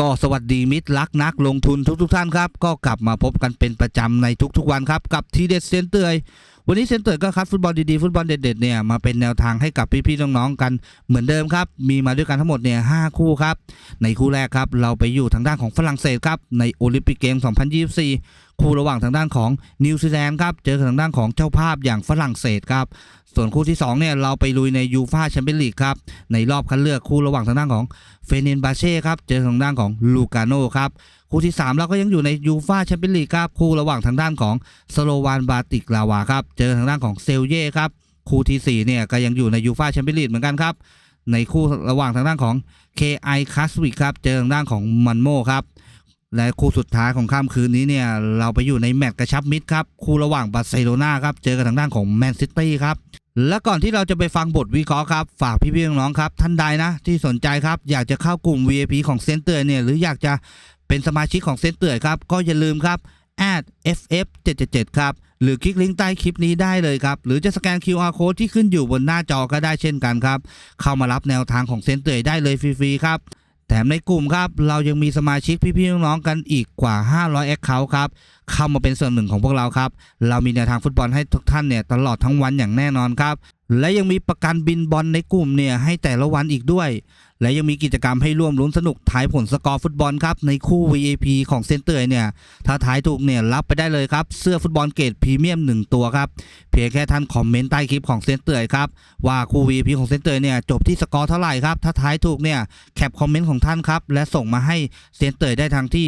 ก็สวัสดีมิตรรักนักลงทุนทุกทท่านครับ ก็กลับมาพบกันเป็นประจำในทุก ๆ วันครับ กับทีเด็ดเซนเตอร์วันนี้เซนเตอร์ก็คัดฟุตบอลดีๆ ฟุตบอลเด็ดๆเนี่ยมาเป็นแนวทางให้กับพี่ๆน้องๆกันเหมือนเดิมครับ มีมาด้วยกันทั้งหมดเนี่ยหคู่ครับ ในคู่แรกครับ เราไปอยู่ทางด้านของฝรั่งเศสครับ ในโอลิมปิกเกม 2024 คู่ระหว่างทางด้านของนิวซีแลนด์ครับเจอกับทางด้านของเจ้าภาพอย่างฝรั่งเศสครับ ส่วนคู่ที่ 2 เนี่ยเราไปลุยในยูฟาแชมเปี้ยนลีกครับ ในรอบคัดเลือกคู่ระหว่างทางด้านของเฟเนนบาเช่ครับ เจอทางด้านของลูกาโนครับ คู่ที่ 3 เราก็ยังอยู่ในยูฟาแชมเปี้ยนลีกครับ คู่ระหว่างทางด้านของสโลวานบาติกลาวาครับ เจอทางด้านของเซลเย่ครับ คู่ที่4เนี่ยก็ยังอยู่ในยูฟาแชมเปี้ยนลีกเหมือนกันครับ ในคู่ระหว่างทางด้านของ KI c a s w i k ครับ เจอทางด้านของมันโมครับและคู่สุดท้ายของค่ำคืนนี้เนี่ยเราไปอยู่ในแมตช์กระชับมิตรครับ คู่ระหว่างบาร์เซโลนาครับ เจอกับทางด้านของแมนซิตี้ครับ และก่อนที่เราจะไปฟังบทวิเคราะห์ครับ ฝากพี่ๆน้องๆครับ ท่านใดนะ ที่สนใจครับ อยากจะเข้ากลุ่ม VIP ของเซนเตอร์เนี่ย หรืออยากจะเป็นสมาชิกของเซนเตอร์ครับ ก็อย่าลืมครับ add ff 777ครับ หรือคลิกลิงก์ใต้คลิปนี้ได้เลยครับ หรือจะสแกน QR code ที่ขึ้นอยู่บนหน้าจอก็ได้เช่นกันครับ เข้ามารับแนวทางของเซนเตอร์ได้เลยฟรีๆครับ แถมในกลุ่มครับ เรายังมีสมาชิกพี่ๆน้องๆกันอีกกว่า 500แอคเคาท์ครับ เข้ามาเป็นส่วนหนึ่งของพวกเราครับ เรามีแนวทางฟุตบอลให้ทุกท่านเนี่ยตลอดทั้งวันอย่างแน่นอนครับ และยังมีประกันบินบอลในกลุ่มเนี่ยให้แต่ละวันอีกด้วย และยังมีกิจกรรมให้ร่วมลุ้นสนุกทายผลสกอร์ฟุตบอลครับในคู่ VIP ของเซนเตอร์เนี่ย ถ้าทายถูกเนี่ยรับไปได้เลยครับ เสื้อฟุตบอลเกรดพรีเมียม 1 ตัวครับ เพียงแค่ท่านคอมเมนต์ใต้คลิปของเซนเตอร์ครับ ว่าคู่ VIP ของเซนเตอร์เนี่ยจบที่สกอร์เท่าไหร่ครับ ถ้าทายถูกเนี่ยแคปคอมเมนต์ของท่านครับและส่งมาให้เซนเตอร์ได้ทางที่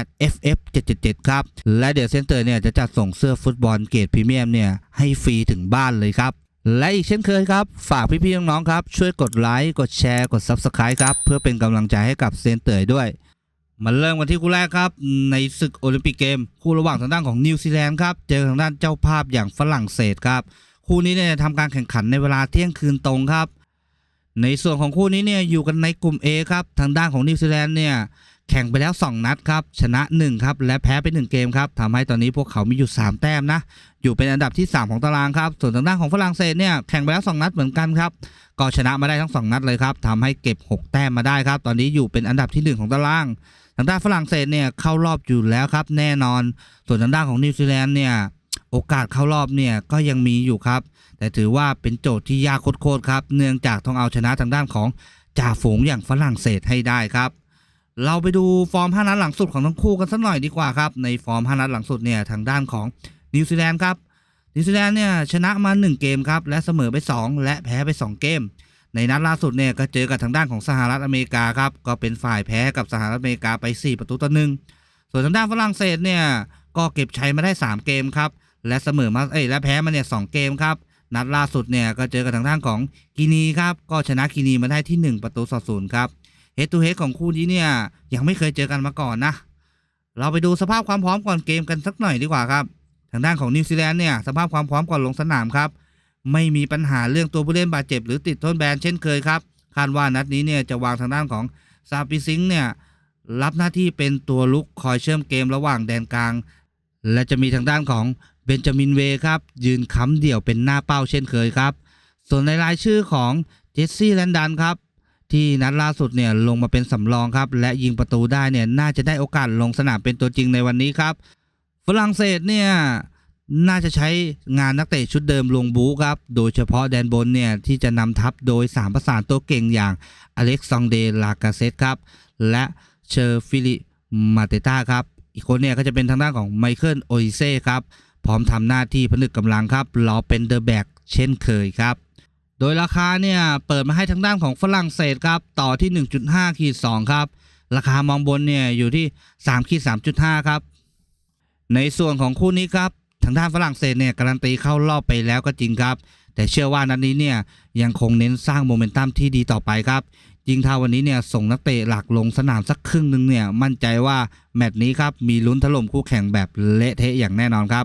@ff 777 ครับและเดี๋ยวเซนเตอร์เนี่ยจะจัดส่งเสื้อฟุตบอลเกรดพรีเมียมเนี่ยให้ฟรีถึงบ้านเลยครับ และอีกเช่นเคยครับ ฝากพี่ๆน้องๆครับ ช่วยกดไลค์กดแชร์กด Subscribe ครับ เพื่อเป็นกำลังใจให้กับเซนเตอร์ด้วย มาเริ่มกันที่คู่แรกครับ ในศึกโอลิมปิกเกม คู่ระหว่างทางด้านของนิวซีแลนด์ครับเจอทางด้านเจ้าภาพอย่างฝรั่งเศสครับ คู่นี้เนี่ยทำการแข่งขันในเวลาเที่ยงคืนตรงครับ ในส่วนของคู่นี้เนี่ยอยู่กันในกลุ่ม A ครับทางด้านของนิวซีแลนด์เนี่ย แข่งไปแล้ว 2 นัดครับ ชนะ 1 ครับ และแพ้ไป 1 เกมครับทำให้ตอนนี้พวกเขามีอยู่ 3 แต้มนะ อยู่เป็นอันดับที่ 3 ของตารางครับ ส่วนทางด้านของฝรั่งเศสเนี่ยแข่งไปแล้ว 2 นัดเหมือนกันครับ ก็ชนะมาได้ทั้ง 2 นัดเลยครับทำให้เก็บ 6 แต้มมาได้ครับ ตอนนี้อยู่เป็นอันดับที่ 1 ของตาราง ทางด้านฝรั่งเศสเนี่ยเข้ารอบอยู่แล้วครับ แน่นอน ส่วนทางด้านของนิวซีแลนด์เนี่ยโอกาสเข้ารอบเนี่ยก็ยังมีอยู่ครับ แต่ถือว่าเป็นโจทย์ที่ยากโคตรครับ เนื่องจากต้องเอาชนะทางด้านของจ่าฝูงอย่างฝรั่งเศสให้ได้ครับ เราไปดูฟอร์ม 5 นัดหลังสุดของทั้งคู่กันสักหน่อยดีกว่าครับ ในฟอร์ม 5 นัดหลังสุดเนี่ยทางด้านของนิวซีแลนด์ครับ นิวซีแลนด์เนี่ยชนะมา 1 เกมครับ และเสมอไป 2 และแพ้ไป 2 เกม ในนัดล่าสุดเนี่ยก็เจอกับทางด้านของสหรัฐอเมริกาครับ ก็เป็นฝ่ายแพ้กับสหรัฐอเมริกาไป 4 ประตูต่อหนึ่งส่วนทางด้านฝรั่งเศสเนี่ยก็เก็บชัยมาได้ 3 เกมครับ และเสมอมา เอ้ย และแพ้มาเนี่ยสเกมครับ นัดล่าสุดเนี่ยก็เจอกับทางด้านของกินีครับ ก็ชนะกินีมาได้ที่ 1 ประตูต่อศูนย์ครับ เฮดทูเฮดของคู่นี้เนี่ยยังไม่เคยเจอกันมาก่อนนะ เราไปดูสภาพความพร้อมก่อนเกมกันสักหน่อยดีกว่าครับ ทางด้านของนิวซีแลนด์เนี่ยสภาพความพร้อมก่อนลงสนามครับ ไม่มีปัญหาเรื่องตัวผู้เล่นบาดเจ็บหรือติดโทษแบนเช่นเคยครับคาดว่านัดนี้เนี่ยจะวางทางด้านของซาปิซิงค์เนี่ยรับหน้าที่เป็นตัวลุกคอยเชื่อมเกมระหว่างแดนกลาง และจะมีทางด้านของเบนจามินเวครับ ยืนค้ำเดี่ยวเป็นหน้าเป้าเช่นเคยครับ ส่วนในรายชื่อของเจสซี่แลนดันครับ ที่นัดล่าสุดเนี่ยลงมาเป็นสำรองครับ และยิงประตูได้เนี่ยน่าจะได้โอกาสลงสนามเป็นตัวจริงในวันนี้ครับ ฝรั่งเศสเนี่ยน่าจะใช้งานนักเตะชุดเดิมลงบูครับ โดยเฉพาะแดนบนเนี่ยที่จะนำทัพโดย 3 ประสานตัวเก่งอย่างอเล็กซองเดลากาเซตครับ และเชอร์ฟิลิมาเตต้าครับ อีกคนเนี่ยก็จะเป็นทางด้านของไมเคิลโออิเซ่ครับ พร้อมทำหน้าที่ผนึกกำลังครับรอเป็นเดอะแบกเช่นเคยครับ โดยราคาเนี่ยเปิดมาให้ทางด้านของฝรั่งเศสครับต่อที่ 1.5ขีด2ครับราคามองบนเนี่ยอยู่ที่3ขีด3.5ครับในส่วนของคู่นี้ครับทางด้านฝรั่งเศสเนี่ยการันตีเข้ารอบไปแล้วก็จริงครับ แต่เชื่อว่านัดนี้เนี่ยยังคงเน้นสร้างโมเมนตัมที่ดีต่อไปครับยิ่งถ้าวันนี้เนี่ยส่งนักเตะหลักลงสนามสักครึ่งหนึ่งเนี่ยมั่นใจว่าแมตช์นี้ครับมีลุ้นถล่มคู่แข่งแบบเละเทะอย่างแน่นอนครับ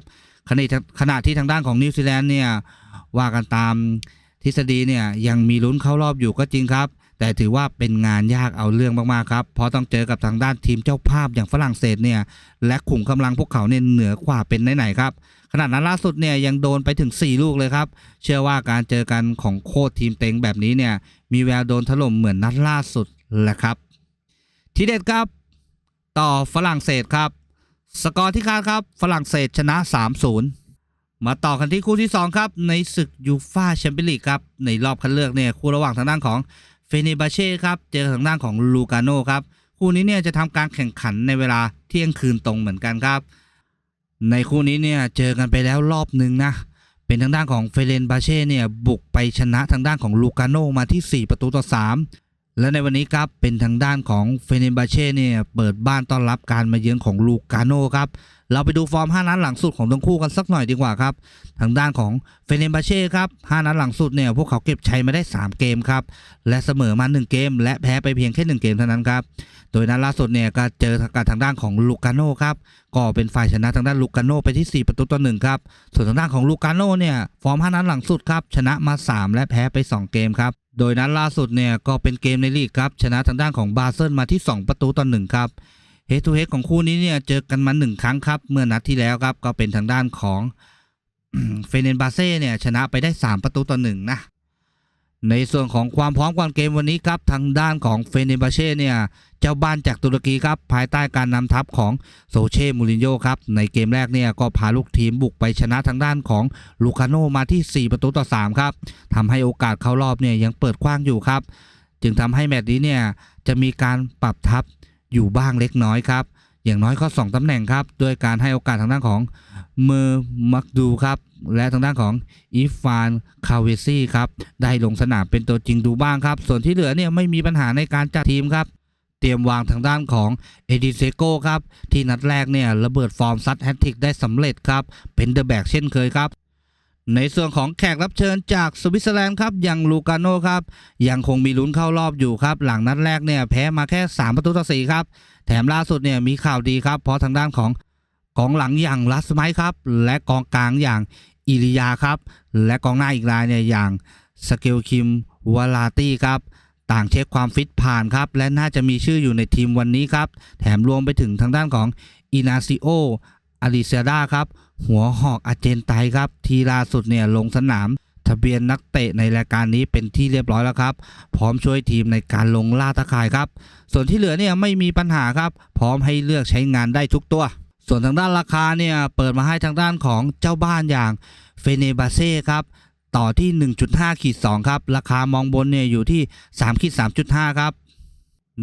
ขณะที่ขณะที่ทางด้านของนิวซีแลนด์เนี่ยว่ากันตาม ทฤษฎีเนี่ยยังมีลุ้นเข้ารอบอยู่ก็จริงครับ แต่ถือว่าเป็นงานยากเอาเรื่องมากๆครับ เพราะต้องเจอกับทางด้านทีมเจ้าภาพอย่างฝรั่งเศสเนี่ยและขุมกำลังพวกเขาเนี่ยเหนือกว่าเป็นไหนๆครับขนาดนั้นล่าสุดเนี่ยยังโดนไปถึง 4 ลูกเลยครับ เชื่อว่าการเจอกันของโค้ชทีมเต็งแบบนี้เนี่ยมีแววโดนถล่มเหมือนนัดล่าสุดแหละครับ ทีเด็ดครับ ต่อฝรั่งเศสครับ สกอร์ที่คาดครับฝรั่งเศสชนะ 3-0 มาต่อกันที่คู่ที่ 2 ครับ ในศึกยูฟ่าแชมเปี้ยนลีกครับ ในรอบคัดเลือกเนี่ยคู่ระหว่างทางด้านของเฟเนบาเช่ครับ เจอทางด้านของลูกาโนครับ คู่นี้เนี่ยจะทำการแข่งขันในเวลาเที่ยงคืนตรงเหมือนกันครับ ในคู่นี้เนี่ยเจอกันไปแล้วรอบหนึ่งนะ เป็นทางด้านของเฟเรนบาเช่เนี่ยบุกไปชนะทางด้านของลูกาโนมาที่ 4 ประตูต่อ 3 และในวันนี้ครับเป็นทางด้านของเฟเรนบาเช่เนี่ยเปิดบ้านต้อนรับการมาเยือนของลูกาโนครับ เราไปดูฟอร์ม 5 นัดหลังสุดของทั้งคู่กันสักหน่อยดีกว่าครับ ทางด้านของเฟเนบาเช่ครับ 5 นัดหลังสุดเนี่ยพวกเขาเก็บชัยมาได้ 3 เกมครับ และเสมอมา 1 เกม และแพ้ไปเพียงแค่ 1 เกมเท่านั้นครับ โดยนัดล่าสุดเนี่ยก็เจอกับทางด้านของลูกาโน่ครับ ก็เป็นฝ่ายชนะทางด้านลูกาโน่ไปที่ 4 ประตูต่อ1ครับ ส่วนทางด้านของลูกาโน่เนี่ยฟอร์ม 5 นัดหลังสุดครับชนะมา 3 และแพ้ไป 2 เกมครับโดยนัดล่าสุดเนี่ยก็เป็นเกมในลีกครับชนะทางด้านของบาเซิลมาที่ 2 ประตูต่อ1ครับ เฮดทูเฮดของคู่นี้เนี่ยเจอกันมาหนึ่งครั้งครับ เมื่อนัดที่แล้วครับก็เป็นทางด้านของเฟเนนบาเซ่เนี่ยชนะไปได้ 3 ประตูต่อหนึ่งนะ ในส่วนของความพร้อมก่อนเกมวันนี้ครับทางด้านของเฟเนนบาเช่เนี่ยเจ้าบ้านจากตุรกีครับภายใต้การนำทัพของโซเช่มูรินโญ่ครับในเกมแรกเนี่ยก็พาลูกทีมบุกไปชนะทางด้านของลูคาโนมาที่ 4 ประตูต่อ3ครับทำให้โอกาสเข้ารอบเนี่ยยังเปิดกว้างอยู่ครับ จึงทำให้แมตช์นี้เนี่ยจะมีการปรับทัพ อยู่บ้างเล็กน้อยครับ อย่างน้อยก็2ตำแหน่งครับด้วยการให้โอกาสทางด้านของเมอร์มักดูครับ และทางด้านของอีฟานคาเวซี่ครับได้ลงสนามเป็นตัวจริงดูบ้างครับ ส่วนที่เหลือเนี่ยไม่มีปัญหาในการจัดทีมครับเตรียมวางทางด้านของเอดิเซโกครับ ที่นัดแรกเนี่ยระเบิดฟอร์มซัดแฮตทริกได้สำเร็จครับ เป็นเดอะแบกเช่นเคยครับ ในส่วนของแขกรับเชิญจากสวิตเซอร์แลนด์ครับอย่างลูกาโนครับยังคงมีลุ้นเข้ารอบอยู่ครับ หลังนัดแรกเนี่ยแพ้มาแค่ 3 ประตูต่อ4ครับ แถมล่าสุดเนี่ยมีข่าวดีครับ เพราะทางด้านของกองหลังอย่างลัสไมค์ครับ และกองกลางอย่างอิริยาครับ และกองหน้าอีกรายเนี่ยอย่างสเกลคิมวาลาตี้ครับต่างเช็คความฟิตผ่านครับ และน่าจะมีชื่ออยู่ในทีมวันนี้ครับ แถมรวมไปถึงทางด้านของอินาซิโออาริเซดาครับ หัวหอกอาเจนไตครับ ทีล่าสุดเนี่ยลงสนาม ทะเบียนนักเตะในรายการนี้เป็นที่เรียบร้อยแล้วครับ พร้อมช่วยทีมในการลงล่าตะข่ายครับ ส่วนที่เหลือเนี่ยไม่มีปัญหาครับ พร้อมให้เลือกใช้งานได้ทุกตัว ส่วนทางด้านราคาเนี่ยเปิดมาให้ทางด้านของเจ้าบ้านอย่างเฟเนบาเซ่ครับต่อที่ 1.5ขีด2ครับ ราคามองบนเนี่ยอยู่ที่3ขีด3.5 ครับ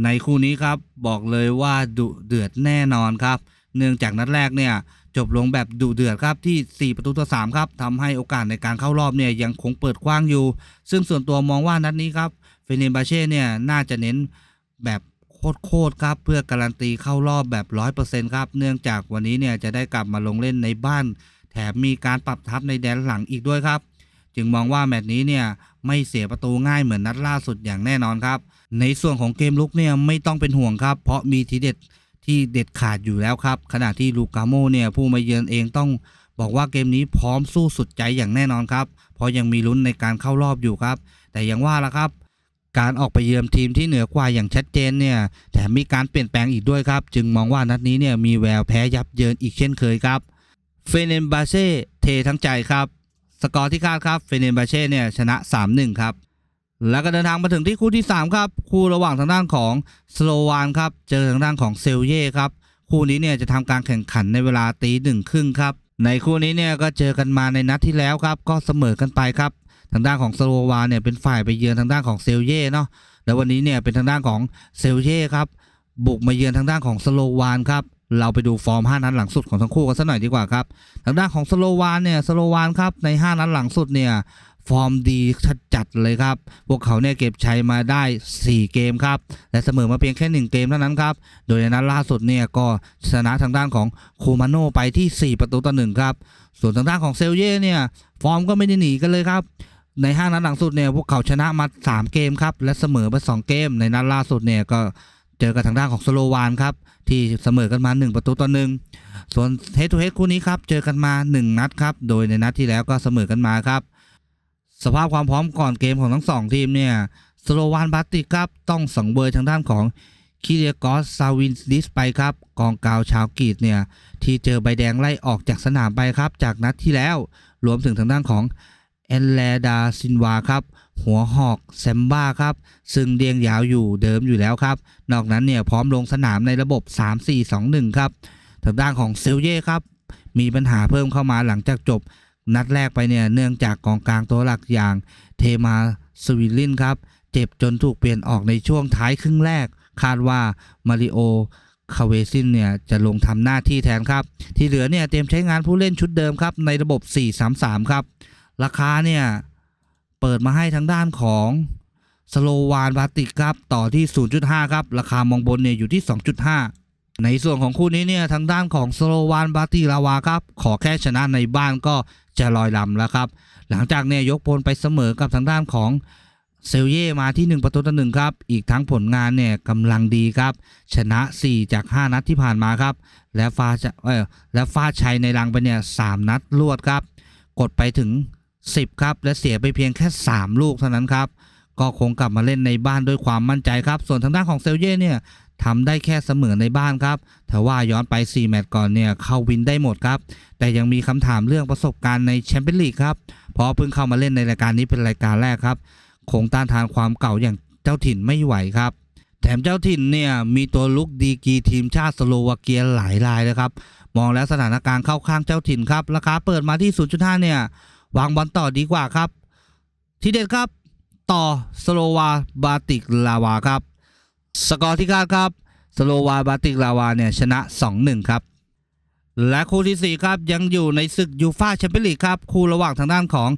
ในคู่นี้ครับบอกเลยว่าดุเดือดแน่นอนครับ เนื่องจากนัดแรกเนี่ย จบลงแบบดุเดือดครับที่ 4 ประตูต่อ3ครับทำให้โอกาสในการเข้ารอบเนี่ยยังคงเปิดกว้างอยู่ ซึ่งส่วนตัวมองว่านัดนี้ครับเฟเนบาเช่เนี่ยน่าจะเน้นแบบโคตรๆครับเพื่อการันตีเข้ารอบแบบ 100%ครับเนื่องจากวันนี้เนี่ยจะได้กลับมาลงเล่นในบ้าน แถมมีการปรับทัพในแดนหลังอีกด้วยครับ จึงมองว่าแมตช์นี้เนี่ยไม่เสียประตูง่ายเหมือนนัดล่าสุดอย่างแน่นอนครับ ในส่วนของเกมลุกเนี่ยไม่ต้องเป็นห่วงครับ เพราะมีทีเด็ด ที่เด็ดขาดอยู่แล้วครับ ขณะที่ลูกาโมเนี่ยผู้มาเยือนเองต้องบอกว่าเกมนี้พร้อมสู้สุดใจอย่างแน่นอนครับ เพราะยังมีลุ้นในการเข้ารอบอยู่ครับ แต่อย่างว่าละครับ การออกไปเยือนทีมที่เหนือกว่าอย่างชัดเจนเนี่ยแถมมีการเปลี่ยนแปลงอีกด้วยครับ จึงมองว่านัดนี้เนี่ยมีแววแพ้ยับเยินอีกเช่นเคยครับเฟเนนบาเช่เททั้งใจครับ สกอร์ที่คาดครับเฟเนนบาเช่เนี่ยชนะ 3-1 ครับ แล้วก็เดินทางมาถึงที่คู่ที่ 3 ครับ คู่ระหว่างทางด้านของสโลวานครับ เจอทางด้านของเซลเย่ครับ คู่นี้เนี่ยจะทำการแข่งขันในเวลาตีหนึ่งครึ่งครับ ในคู่นี้เนี่ยก็เจอกันมาในนัดที่แล้วครับ ก็เสมอกันไปครับ ทางด้านของสโลวานเนี่ยเป็นฝ่ายไปเยือนทางด้านของเซลเย่เนาะ แล้ววันนี้เนี่ยเป็นทางด้านของเซลเย่ครับ บุกมาเยือนทางด้านของสโลวานครับ เราไปดูฟอร์ม 5 นัดหลังสุดของทั้งคู่กันสักหน่อยดีกว่าครับ ทางด้านของสโลวานเนี่ยสโลวานครับใน 5 นัดหลังสุดเนี่ยฟอร์มดีจัดเลยครับ พวกเขาเนี่ยเก็บชัยมาได้ 4 เกมครับและเสมอมาเพียงแค่ 1 เกมเท่านั้นครับ โดยในนัดล่าสุดเนี่ยก็ชนะทางด้านของคูมาโนไปที่ 4 ประตูต่อหนึ่งครับ ส่วนทางด้านของเซลเย่เนี่ยฟอร์มก็ไม่ได้หนีกันเลยครับใน5นัดหลังสุดเนี่ยพวกเขาชนะมา 3 เกมครับและเสมอไป2เกม ในนัดล่าสุดเนี่ยก็ เจอกับทางด้านของสโลวานครับที่เสมอกันมา 1 ประตูต่อหนึ่งส่วนเฮดทูเฮดคู่นี้ครับเจอกันมา 1 นัดครับโดยในนัดที่แล้วก็เสมอกันมาครับ สภาพความพร้อมก่อนเกมของทั้งสองทีมเนี่ยสโลวานบาติกครับต้องสังเวยทางด้านของคิเรียกอสซาวินดิสไปครับกองกาวชาวกรีดเนี่ยที่เจอใบแดงไล่ออกจากสนามไปครับจากนัดที่แล้วรวมถึงทางด้านของแอนแลดาซินวาครับ หัวหอกแซมบ้าครับ ซึ่งเรียงยาวอยู่เดิมอยู่แล้วครับ นอกนั้นเนี่ยพร้อมลงสนามในระบบ 3-4-2-1 ครับ ทางด้านของเซลเย่ครับ มีปัญหาเพิ่มเข้ามาหลังจากจบ นัดแรกไปเนี่ยเนื่องจากกองกลางตัวหลักอย่างเทมาสวิลลินครับเจ็บจนถูกเปลี่ยนออกในช่วงท้ายครึ่งแรก คาดว่ามาริโอคาเวซินเนี่ยจะลงทำหน้าที่แทนครับ ที่เหลือเนี่ยเตรียมใช้งานผู้เล่นชุดเดิมครับในระบบ 4-3-3 ครับ ราคาเนี่ย เปิดมาให้ทางด้านของสโลวานบาติกครับ ต่อที่ 0.5 ครับ ราคามองบนเนี่ยอยู่ที่ 2.5 ในส่วนของคู่นี้เนี่ยทางด้านของสโลวานบาติลาวาครับ ขอแค่ชนะในบ้านก็จะลอยลำแล้วครับ หลังจากเนี่ยยกพลไปเสมอกับทางด้านของเซลเย่มาที่ 1 ประตูต่อหนึ่งครับ อีกทั้งผลงานเนี่ยกำลังดีครับ ชนะ 4 จาก 5 นัดที่ผ่านมาครับ และฟาจะเออและฟาชัยในรังไปเนี่ย3นัดรวดครับ กดไปถึง 10 ครับ และเสียไปเพียงแค่ 3 ลูกเท่านั้นครับ ก็คงกลับมาเล่นในบ้านด้วยความมั่นใจครับ ส่วนทางด้านของเซลเย่เนี่ยทำได้แค่เสมอในบ้านครับแต่ว่าย้อนไป 4 แมตช์ก่อนเนี่ยเข้าวินได้หมดครับ แต่ยังมีคำถามเรื่องประสบการณ์ในแชมเปี้ยนลีกครับเพราะเพิ่งเข้ามาเล่นในรายการนี้เป็นรายการแรกครับคงต้านทานความเก่าอย่างเจ้าถิ่นไม่ไหวครับ แถมเจ้าถิ่นเนี่ยมีตัวลุกดีกีทีมชาติสโลวาเกียหลายรายเลยครับ มองแล้วสถานการณ์เข้าข้างเจ้าถิ่นครับ ราคาเปิดมาที่ 0.5 เนี่ย วางบอลต่อดีกว่าครับ ทีเด็ดครับ ต่อสโลวาบาติกลาวาครับ สกอร์ที่คาดครับ สโลวาบาติกลาวาเนี่ยชนะ 2-1 ครับ และคู่ที่ 4 ครับ ยังอยู่ในศึกยูฟาแชมเปี้ยนลีกครับ คู่ระหว่างทางด้านของ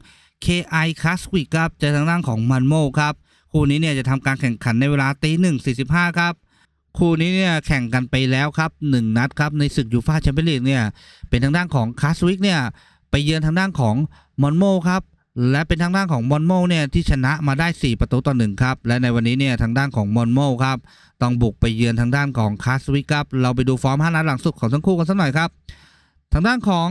KI c l a s s w i c ครับเจอทางด้านของมันโมครับ คู่นี้เนี่ยจะทำการแข่งขันในเวลาตีหนึ่งสี่สิบห้าครับคู่นี้เนี่ยแข่งกันไปแล้วครับหนึ่งนัดครับในศึกยูฟาแชมเปี้ยนลีกเนี่ยเป็นทางด้านของคาสวิกเนี่ยไปเยือนทางด้านของ มอนโมครับและเป็นทางด้านของมอนโมเนี่ยที่ชนะมาได้ 4 ประตูต่อหนึ่งครับ และในวันนี้เนี่ยทางด้านของมอนโมครับต้องบุกไปเยือนทางด้านของคาสวิกครับ เราไปดูฟอร์ม 5 นัดหลังสุดของทั้งคู่กันสักหน่อยครับ ทางด้านของ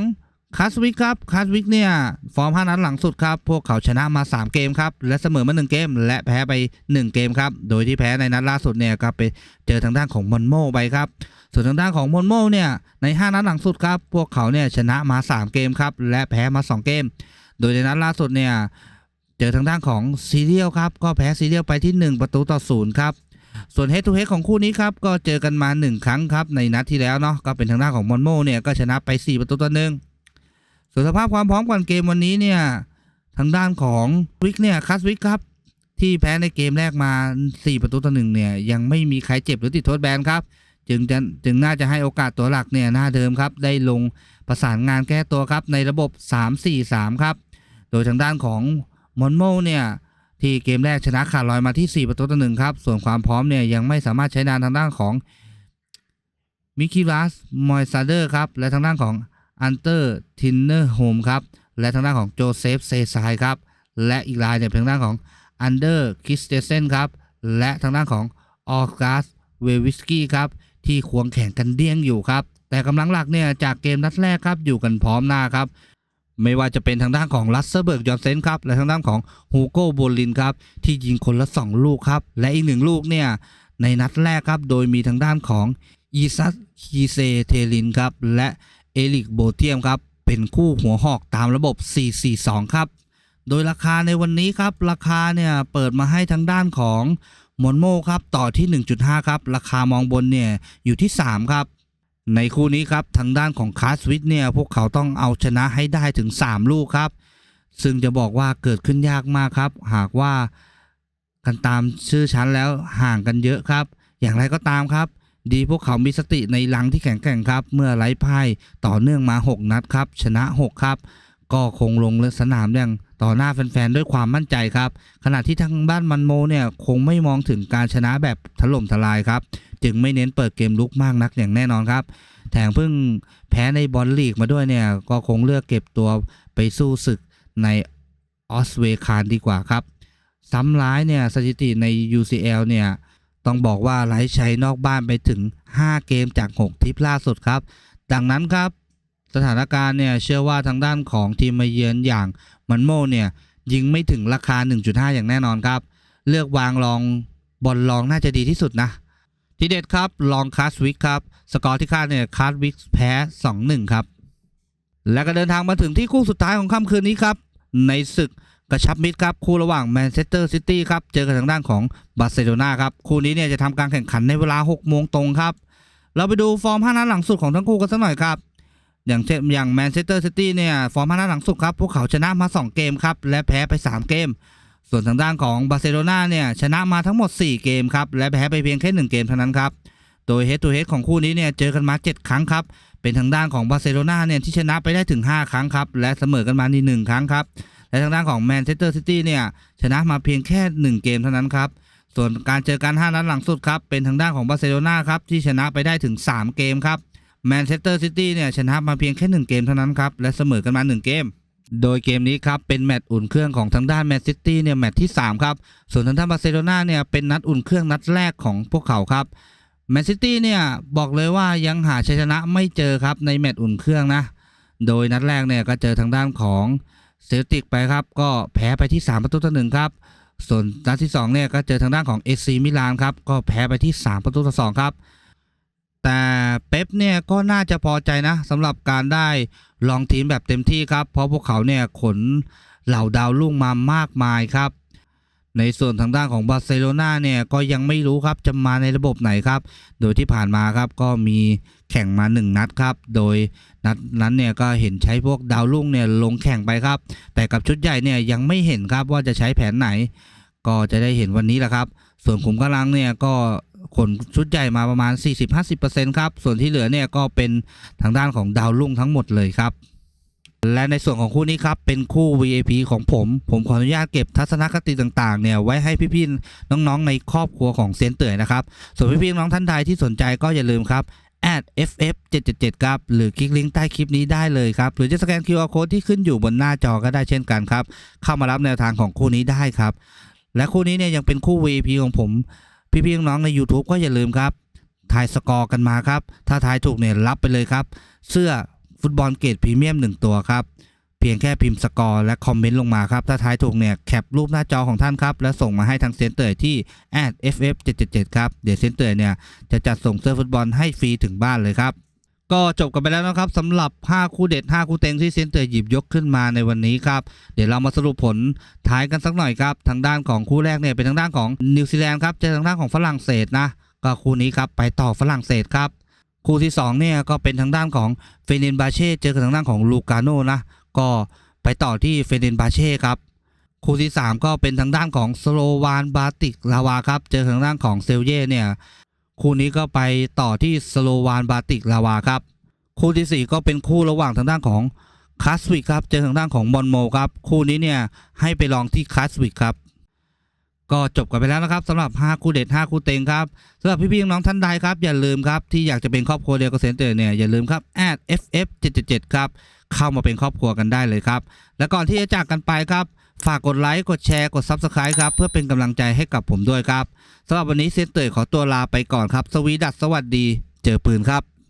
คาสวิกครับคาสวิกเนี่ยฟอร์ม 5 นัดหลังสุดครับ พวกเขาชนะมา 3 เกมครับ และเสมอมา 1 เกม และแพ้ไป 1 เกมครับ โดยที่แพ้ในนัดล่าสุดเนี่ยก็ไปเจอทางด้านของมอนโมไปครับส่วนทางด้านของมอนโมเนี่ยใน 5 นัดหลังสุดครับพวกเขาเนี่ยชนะมา 3 เกมครับและแพ้มา 2 เกม โดยในนัดล่าสุดเนี่ยเจอทางด้านของซีเรียลครับ ก็แพ้ซีเรียลไปที่ 1 ประตูต่อศูนย์ครับ ส่วนเฮดทูเฮดของคู่นี้ครับ ก็เจอกันมา 1 ครั้งครับ ในนัดที่แล้วเนาะก็เป็นทางด้านของมอนโมเนี่ยก็ชนะไป 4 ประตูต่อหนึ่งส่วนสภาพความพร้อมก่อนเกมวันนี้เนี่ยทางด้านของวิกเนี่ยคัสวิกครับที่แพ้ในเกมแรกมา 4 ประตูต่อหนึ่งเนี่ยยังไม่มีใครเจ็บหรือติดโทษแบนครับ จึงจะจึงน่าจะให้โอกาสตัวหลักเนี่ยหน้าเดิมครับ ได้ลงประสานงานแก้ตัวครับในระบบ 3-4-3 ครับ โดยทางด้านของมอนโมเนี่ยที่เกมแรกชนะขาดลอยมาที่ 4 ประตูต่อหนึ่งครับ ส่วนความพร้อมเนี่ยยังไม่สามารถใช้งานทางด้านของมิคิรัสมอยซาเดอร์ครับ และทางด้านของอันเตอร์ทินเนอร์โฮมครับ และทางด้านของโจเซฟเซซายครับ และอีกรายเนี่ยเป็นทางด้านของอันเดอร์คิสเตเซนครับ และทางด้านของออกัสเววิสกี้ครับ ที่ควงแข่งกันเดี้ยงอยู่ครับ แต่กำลังหลักเนี่ยจากเกมนัดแรกครับอยู่กันพร้อมหน้าครับ ไม่ว่าจะเป็นทางด้านของลัสเซอร์เบิร์กยอนเซนครับและทางด้านของฮูโก้โบลินครับที่ยิงคนละ 2 ลูกครับ และอีกหนึ่งลูกเนี่ยในนัดแรกครับ โดยมีทางด้านของอีซัสคีเซเทลินครับและเอลิกโบเทียมครับเป็นคู่หัวหอกตามระบบ 442 ครับ โดยราคาในวันนี้ครับ ราคาเนี่ยเปิดมาให้ทางด้านของมอนโมครับต่อที่ 1.5 ครับ ราคามองบนเนี่ยอยู่ที่ 3 ครับ ในคู่นี้ครับทางด้านของคาสวิทเนี่ยพวกเขาต้องเอาชนะให้ได้ถึง 3 ลูกครับ ซึ่งจะบอกว่าเกิดขึ้นยากมากครับ หากว่ากันตามชื่อชั้นแล้วห่างกันเยอะครับ อย่างไรก็ตามครับ ดีพวกเขามีสติในหลังที่แข็งแกร่งครับ เมื่อไร้พ่ายต่อเนื่องมา 6 นัดครับ ชนะ 6 ครับ ก็คงลงสนามอย่างต่อหน้าแฟนๆด้วยความมั่นใจครับ ขณะที่ทางบ้านมันโมเนี่ยคงไม่มองถึงการชนะแบบถล่มทลายครับ จึงไม่เน้นเปิดเกมลุกมากนักอย่างแน่นอนครับ แถมเพิ่งแพ้ในบอลลีกมาด้วยเนี่ย ก็คงเลือกเก็บตัวไปสู้ศึกในออสเวคานดีกว่าครับ ซ้ำร้ายเนี่ยสถิติใน UCL เนี่ย ต้องบอกว่าไร้ชัยนอกบ้านไปถึง 5 เกมจาก 6 ทิปล่าสุดครับ ดังนั้นครับสถานการณ์เนี่ยเชื่อว่าทางด้านของทีมมาเยือนอย่างมันโมเนี่ยยิงไม่ถึงราคา 1.5 อย่างแน่นอนครับ เลือกวางรองบอลรองน่าจะดีที่สุดนะ ทีเด็ดครับลองคาสวิกครับ สกอร์ที่คาดเนี่ยคาสวิกแพ้ 2-1 ครับ และก็เดินทางมาถึงที่คู่สุดท้ายของค่ำคืนนี้ครับ ในศึกกระชับมิตรครับ คู่ระหว่างแมนเชสเตอร์ซิตี้ครับ เจอกับทางด้านของบาร์เซโลนาครับ คู่นี้เนี่ยจะทำการแข่งขันในเวลา 6 โมงตรงครับ เราไปดูฟอร์ม5นัดหลังสุดของทั้งคู่กันสักหน่อยครับ อย่างเช่นอย่างแมนเชสเตอร์ซิตี้เนี่ยฟอร์ม5นัดหลังสุดครับพวกเขาชนะมา 2 เกมครับและแพ้ไป 3 เกม ส่วนทางด้านของบาร์เซโลนาเนี่ยชนะมาทั้งหมด 4 เกมครับและแพ้ไปเพียงแค่1เกมเท่านั้นครับโดยเฮด o ูเฮดของคู่นี้เนี่ยเจอกันมา 7 ครั้งครับเป็นทางด้านของบาร์เซโลนาเนี่ยที่ชนะไปได้ถึง 5 ครั้งครับและเสมอกันมานี่หนึ่งครั้งครับและทางด้านของแมนเชสเตอร์ซิตี้เนี่ยชนะมาเพียงแค่ 1 เกมเท่านั้นครับส่วนการเจอกัน 5 นัดหลังสุดครับเป็นทางด้านของบาร์เซโลนาครับที่ชนะไปได้ถึง 3 เกมครับแมนเชสเตอร์ซิตี้เนี่ยชนะมาเพียงแค่ 1 เกมเท่านั้นครับและเสมอกันมา 1 เกม โดยเกมนี้ครับเป็นแมตช์อุ่นเครื่องของทางด้านแมนซิตี้เนี่ยแมตช์ที่ 3 ครับ ส่วนทางด้านบาร์เซโลนาเนี่ยเป็นนัดอุ่นเครื่องนัดแรกของพวกเขาครับแมนซิตี้เนี่ยบอกเลยว่ายังหาชัยชนะไม่เจอครับในแมตช์อุ่นเครื่องนะ โดยนัดแรกเนี่ยก็เจอทางด้านของเซลติกไปครับ ก็แพ้ไปที่ 3 ประตูต่อหนึ่งครับ ส่วนนัดที่2เนี่ยก็เจอทางด้านของเอซีมิลานครับก็แพ้ไปที่ 3 ประตูต่อ2ครับ แต่เป๊ปเนี่ยก็น่าจะพอใจนะสำหรับการได้ลองทีมแบบเต็มที่ครับ เพราะพวกเขาเนี่ยขนเหล่าดาวรุ่งมามากมายครับ ในส่วนทางด้านของบาร์เซโลนาเนี่ยก็ยังไม่รู้ครับจะมาในระบบไหนครับ โดยที่ผ่านมาครับก็มีแข่งมา 1 นัดครับ โดยนัดนั้นเนี่ยก็เห็นใช้พวกดาวรุ่งเนี่ยลงแข่งไปครับ แต่กับชุดใหญ่เนี่ยยังไม่เห็นครับว่าจะใช้แผนไหน ก็จะได้เห็นวันนี้แหละครับ ส่วนขุมกำลังเนี่ยก็ ขนชุดใหญ่มาประมาณ 40-50%ครับ ส่วนที่เหลือเนี่ยก็เป็นทางด้านของดาวรุ่งทั้งหมดเลยครับ และในส่วนของคู่นี้ครับ เป็นคู่ VIP ของผม ผมขออนุญาตเก็บทัศนคติต่างๆ เนี่ยไว้ให้พี่ๆน้องๆ ในครอบครัวของเซนเต๋ยนะครับ ส่วนพี่ๆน้องท่านใดที่สนใจก็อย่าลืมครับ @ff 777ครับ หรือคลิกลิงก์ใต้คลิปนี้ได้เลยครับ หรือจะสแกน QR code ที่ขึ้นอยู่บนหน้าจอก็ได้เช่นกันครับ เข้ามารับแนวทางของคู่นี้ได้ครับ และคู่นี้เนี่ยยังเป็นคู่ VIP ของผม พี่ๆน้องๆใน YouTube ก็อย่าลืมครับทายสกอร์กันมาครับ ถ้าทายถูกเนี่ยรับไปเลยครับ เสื้อฟุตบอลเกรดพรีเมียม1ตัวครับ เพียงแค่พิมพ์สกอร์และคอมเมนต์ลงมาครับ ถ้าทายถูกเนี่ยแคปรูปหน้าจอของท่านครับ แล้วส่งมาให้ทางเซนเตอร์ที่ @ff777 ครับ เดี๋ยวเซนเตอร์เนี่ยจะจัดส่งเสื้อฟุตบอลให้ฟรีถึงบ้านเลยครับ ก็จบกันไปแล้วนะครับสำหรับ 5 คู่เด็ด 5 คู่เต็งที่เซนเตอร์หยิบยกขึ้นมาในวันนี้ครับ เดี๋ยวเรามาสรุปผลท้ายกันสักหน่อยครับ ทางด้านของคู่แรกเนี่ยเป็นทางด้านของนิวซีแลนด์ครับเจอทางด้านของฝรั่งเศสนะก็คู่นี้ครับไปต่อฝรั่งเศสครับ คู่ที่2เนี่ยก็เป็นทางด้านของเฟเนนบาเช่เจอกับทางด้านของลูกาโนนะก็ไปต่อที่เฟเนนบาเช่ครับคู่ที่ 3 ก็เป็นทางด้านของสโลวานบาติกลาวาครับ เจอทางด้านของเซลเย่เนี่ย คู่นี้ก็ไปต่อที่สโลวานบาติกลาวาครับ คู่ที่ 4 ก็เป็นคู่ระหว่างทางด้านของคาสวิกครับเจอทางด้านของบอลโมครับคู่นี้เนี่ยให้ไปลองที่คาสวิกครับก็จบกันไปแล้วนะครับสำหรับ 5 คู่เด็ด 5 คู่เต็งครับสำหรับพี่ๆน้องๆท่านใดครับ อย่าลืมครับ ที่อยากจะเป็นครอบครัวเดียวกับเซนเตอร์เนี่ยอย่าลืมครับ @ff 777 ครับ เข้ามาเป็นครอบครัวกันได้เลยครับ และก่อนที่จะจากกันไปครับ ฝากกดไลค์ กดแชร์ กด Subscribe ครับ เพื่อเป็นกำลังใจให้กับผมด้วยครับสำหรับวันนี้เซนเตอร์ขอตัวลาไปก่อนครับ สวีดัสสวัสดี เจอปืนครับ